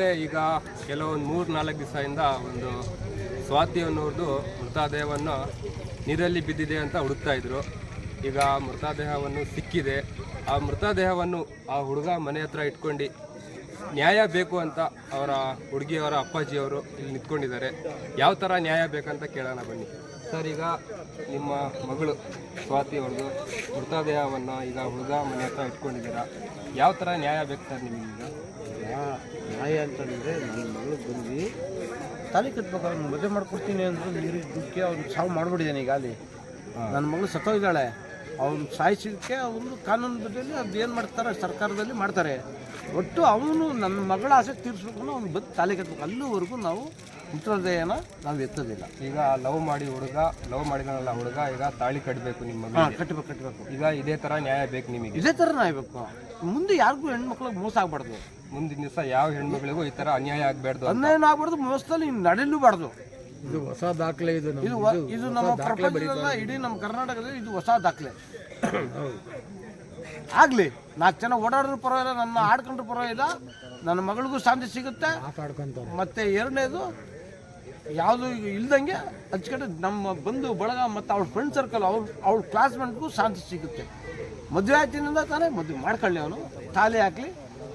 ಈಗ ಕೆಲವೊಂದು ಮೂರು ನಾಲ್ಕು ದಿವಸದಿಂದ ಒಂದು ಸ್ವಾತಿ ಅನ್ನೋರ್ದು ಮೃತದೇಹವನ್ನು ನೀರಲ್ಲಿ ಬಿದ್ದಿದೆ ಅಂತ ಹುಡುಕ್ತಾ ಇದ್ರು. ಈಗ ಮೃತದೇಹವನ್ನು ಸಿಕ್ಕಿದೆ. ಆ ಮೃತದೇಹವನ್ನು ಆ ಹುಡುಗ ಮನೆ ಹತ್ರ ಇಟ್ಕೊಂಡು ನ್ಯಾಯ ಬೇಕು ಅಂತ ಅವರ ಹುಡುಗಿಯವರ ಅಪ್ಪಾಜಿಯವರು ಇಲ್ಲಿ ನಿಂತ್ಕೊಂಡಿದ್ದಾರೆ. ಯಾವ ಥರ ನ್ಯಾಯ ಬೇಕಂತ ಕೇಳೋಣ ಬನ್ನಿ. ಸರ್, ಈಗ ನಿಮ್ಮ ಮಗಳು ಸ್ವಾತಿ ಅವ್ರದ್ದು ಮೃತದೇಹವನ್ನು ಈಗ ಹುಡುಗ ಮನೆ ಹತ್ರ ಇಟ್ಕೊಂಡಿದ್ದೀರಾ. ಯಾವ ಥರ ನ್ಯಾಯ ಬೇಕು ಸರ್ ನಿಮಗೆ ನ್ಯಾಯ ಅಂತಂದರೆ ನನ್ನ ಮಗಳು ಬಂದು ತಾಲಿ ಕಟ್ಬೇಕು ಅವ್ನು ಮದುವೆ ಮಾಡ್ಕೊಡ್ತೀನಿ ಅಂದರು ನೀರಿಗೆ ದುಃಖಿ ಅವ್ನು ಸಾವು ಮಾಡ್ಬಿಟ್ಟಿದ್ದಾನೆ ಈಗ ಅಲ್ಲಿ. ನನ್ನ ಮಗಳು ಸತ್ತೋಗಿದ್ದಾಳೆ. ಅವ್ನು ಸಾಯಿಸಿದ್ದಕ್ಕೆ ಅವನು ಕಾನೂನು ಬದಲಿ ಅದು ಏನು ಮಾಡ್ತಾರೆ ಸರ್ಕಾರದಲ್ಲಿ ಮಾಡ್ತಾರೆ. ಒಟ್ಟು ಅವನು ನನ್ನ ಮಗಳ ಆಸೆ ತೀರಿಸ್ಬೇಕು ಅವ್ನು ಬಂದು ತಾಲಿ ಕಟ್ಬೇಕು. ಅಲ್ಲಿವರೆಗೂ ನಾವು ಮೃತದೇಹನ ನಾವು ಎತ್ತೋದಿಲ್ಲ. ಈಗ ಲವ್ ಮಾಡಿ ಹುಡುಗ ಲವ್ ಮಾಡಿದನಲ್ಲ ಹುಡುಗ ಈಗ ತಾಳಿ ಕಟ್ಟಬೇಕು ನಿಮ್ಮ ಕಟ್ಟಬೇಕು ಕಟ್ಟಬೇಕು ಈಗ ಇದೇ ಥರ ನ್ಯಾಯ ಬೇಕು ನಿಮಗೆ. ಇದೇ ಥರ ಆಗ್ಬೇಕು ಮುಂದೆ ಯಾರಿಗೂ ಹೆಣ್ಮಕ್ಳಿಗೆ ಮೋಸ ಆಗ್ಬಾರ್ದು. ಮುಂದಿನ ದಿವಸ ಯಾವ ಹೆಣ್ಮಗಳಿಗೂ ಈ ತರ ಅನ್ಯಾಯ ಆಗ್ಬಾರ್ದು. ಅನ್ಯಾಯ ಆಗ್ಬಾರ್ದು ಮೋಸದಲ್ಲಿ ನಡೆಯಲೂಬಾರ್ದು. ಇದು ಹೊಸ ದಾಖಲೆ ಇದು. ಇದು ಇದು ನಮ್ಮ ಪ್ರಪಂಚದಲ್ಲ ಇಡೀ ನಮ್ಮ ಕರ್ನಾಟಕದಲ್ಲಿ ಇದು ಹೊಸ ದಾಖಲೆ. ಆಗ್ಲಿ ನಾಲ್ಕು ಜನ ಓಡಾಡಿದ್ರು ಪರವಾಗಿಲ್ಲ ನನ್ನ ಆಡ್ಕೊಂಡ್ರು ಪರವಾಗಿಲ್ಲ ನನ್ನ ಮಗಳಿಗೂ ಶಾಂತಿ ಸಿಗುತ್ತೆ. ಮತ್ತೆ ಎರಡನೇದು ಯಾವುದು ಇಲ್ದಂಗೆ ಹಚ್ಕಡೆ ನಮ್ಮ ಬಂಧು ಬಳಗ ಮತ್ತು ಅವ್ಳ ಫ್ರೆಂಡ್ ಸರ್ಕಲ್ ಅವ್ರ ಅವ್ಳ ಕ್ಲಾಸ್ಮೇಟ್ಗೂ ಶಾಂತಿ ಸಿಗುತ್ತೆ. ಮದುವೆ ಆಯ್ತಿನಿಂದ ತಾನೇ ಮದುವೆ ಮಾಡ್ಕೊಳ್ಳಿ ಅವನು ತಾಲಿ ಹಾಕ್ಲಿ.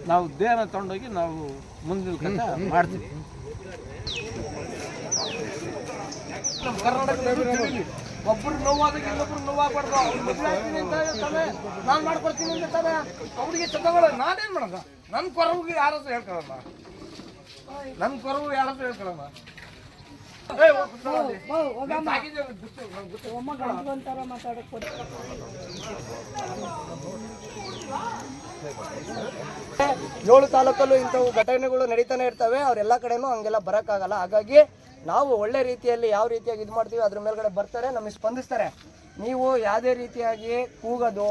ನಾವು ದೇಹನ ತಗೊಂಡೋಗಿ ನಾವು ಮುಂದಿನ ಕಥೆ ಮಾಡ್ತೀವಿ. ನಮ್ಮ ಕರ್ನಾಟಕದಲ್ಲಿ. ಒಬ್ರು ನೋವಾದಾಗ ಇನ್ನೊಬ್ರು ನೋವಾಗಬಾರ್ದು. ಅವ್ನು ಮದುವೆ ಆಗ್ತೀನಿ ಅಂತ ಹೇಳ್ತಾನೆ ನಾನು ಮಾಡ್ಕೊಡ್ತೀನಿ ಅಂತ ಹೇಳ್ತಾನೆ ಅವ್ರಿಗೆ ಚಂದಗಳ ನಾನೇನು ಮಾಡೋಣ ನನ್ನ ಕೊರವಿಗೆ ಯಾರತ್ರ ಹೇಳ್ಕೊಳ್ಳೋಣ ನನ್ನ ಕೊರವು ಯಾರತ್ರ ಹೇಳ್ಕೊಳ್ಳೋಣ ಮಾತಾಡಕ್ಕೆ ಹೋಗ್ ಏಳು ತಾಲೂಕಲ್ಲೂ ಇಂಥವು ಘಟನೆಗಳು ನಡೀತಾನೆ ಇರ್ತವೆ. ಅವರೆಲ್ಲ ಕಡೆನೂ ಹಂಗೆಲ್ಲ ಬರೋಕ್ಕಾಗಲ್ಲ. ಹಾಗಾಗಿ ನಾವು ಒಳ್ಳೆ ರೀತಿಯಲ್ಲಿ ಯಾವ ರೀತಿಯಾಗಿ ಇದು ಮಾಡ್ತೀವಿ, ಅದ್ರ ಮೇಲ್ಗಡೆ ಬರ್ತಾರೆ, ನಮಗೆ ಸ್ಪಂದಿಸ್ತಾರೆ. ನೀವು ಯಾವುದೇ ರೀತಿಯಾಗಿ ಕೂಗೋದು,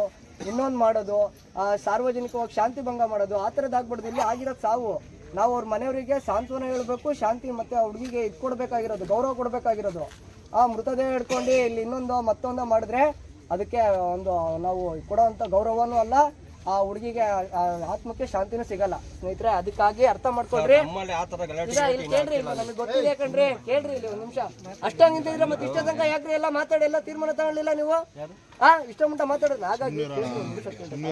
ಇನ್ನೊಂದು ಮಾಡೋದು ಸಾರ್ವಜನಿಕವಾಗಿ ಶಾಂತಿ ಭಂಗ ಮಾಡೋದು, ಆ ಥರದ್ದು ಆಗ್ಬಾರ್ದು. ಇಲ್ಲಿ ಆಗಿರೋದು ಸಾವು. ನಾವು ಅವ್ರ ಮನೆಯವರಿಗೆ ಸಾಂತ್ವನ ಹೇಳಬೇಕು, ಶಾಂತಿ ಮತ್ತು ಆ ಹುಡುಗಿಗೆ ಇದು ಕೊಡಬೇಕಾಗಿರೋದು, ಗೌರವ ಕೊಡಬೇಕಾಗಿರೋದು. ಆ ಮೃತದೇಹ ಹಿಡ್ಕೊಂಡು ಇಲ್ಲಿ ಇನ್ನೊಂದು ಮತ್ತೊಂದು ಮಾಡಿದ್ರೆ ಅದಕ್ಕೆ ಒಂದು ನಾವು ಕೊಡೋವಂಥ ಗೌರವನೂ ಅಲ್ಲ. ಆ ಹುಡುಗಿಗೆ ಆತ್ಮಕ್ಕೆ ಶಾಂತಿನೂ ಸಿಗಲ್ಲ. ಸ್ನೇಹಿತರೆ ಅದಕ್ಕಾಗಿ ಅರ್ಥ ಮಾಡ್ಕೊಳ್ರಿ. ಇಲ್ಲಿ ಕೇಳ್ರಿ ಇಲ್ಲ ನಮಗೆ ಗೊತ್ತಿದೆ ಕಣ್ರಿ. ಕೇಳ್ರಿ ಇಲ್ಲಿ ಒಂದ್ ನಿಮಿಷ. ಅಷ್ಟಂಗಿದ್ರೆ ಮತ್ತೆ ಇಷ್ಟ ತನಕ ಯಾಕ್ರಿ ಎಲ್ಲ ಮಾತಾಡಿ ಎಲ್ಲ ತೀರ್ಮಾನ ತಗೊಳ್ಳಿಲ್ಲ ನೀವು? ಹಾ ಇಷ್ಟ ಮುಂಟ ಮಾತಾಡೋದು. ಹಾಗಾಗಿ